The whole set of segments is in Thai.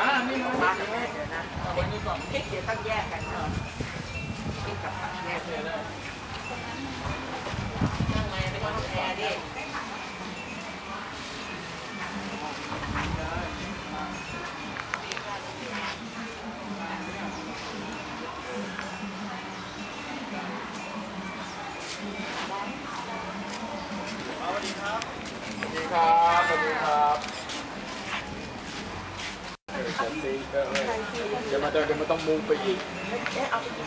อ่านี่มันมาแยเดี๋ยวนะเด็กเด็กเดี๋ยวต้องแยกกันเนาะเด็กกับผักแยกเลยนั่งไงไม่ต้องแอร์ดิ ฉันดีเออเออเดี๋ยวมาเดี๋ยวมันต้องมุงไปอีกเอ๊ะเอาไปกิ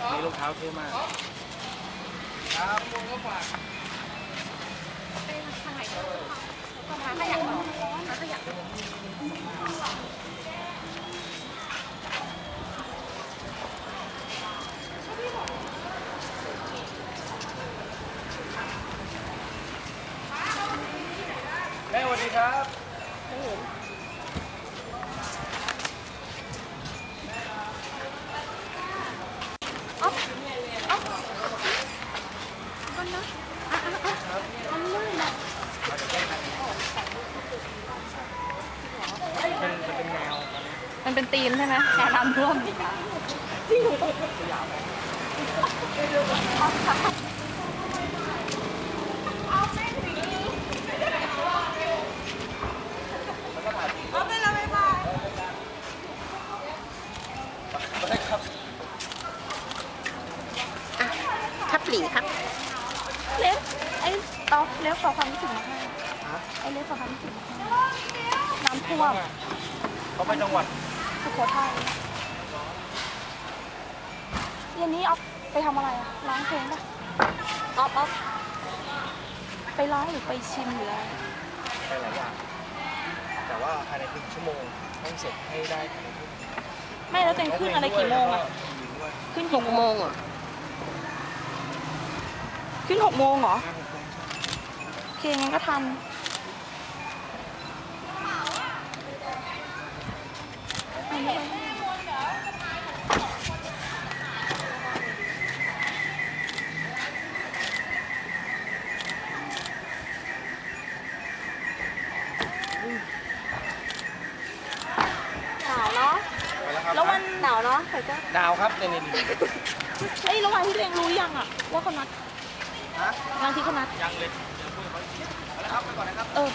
นที่นู่นก็ได้จ้าที่นู่นมันไม่ที่นู่นมันอีกทีนึงมันง่ายกว่าอไม่อนถ้าเท่มากแม่สวัสดีครับ มันเป็นตีนใช่ไหมแอนะนำร่วมทับหลีครับ เล็กไอ้ตอกเล็กขอความรู้สึกมาให้ไอ้เล็กขอความรู้สึกมาให้น้ำท่วมเขาไปจังหวัด สุโขทัยเย็นนี้ออฟไปทำอะไรอะร้องเพลงปะออฟออฟไปร้องหรือไปชิมหรืออะไรไปหลายอย่าง แต่ว่าภายในครึ่งชั่วโมงต้องเสร็จให้ได้ภายในครึ่งไม่แล้วเต็งขึ้นอะไรกี่โมงอะขึ้นกี่โมงอะขึ้นหกโมงเหรอห้าหกโมงโอเคงั้นก็ทัน หนาวเนาะ ไปแล้วครับแล้ววันหนาวเนาะใส่เสื้อดาวครับเนี่ยนี่นี่เฮ้ยแล้ววันที่ตัวเองรู้ยังอะว่าเขานัดฮะวันที่เขานัดยังเลยเดี๋ยวคุยกับเขาอีกทีไปแล้วครับไปก่อนนะครับ เออ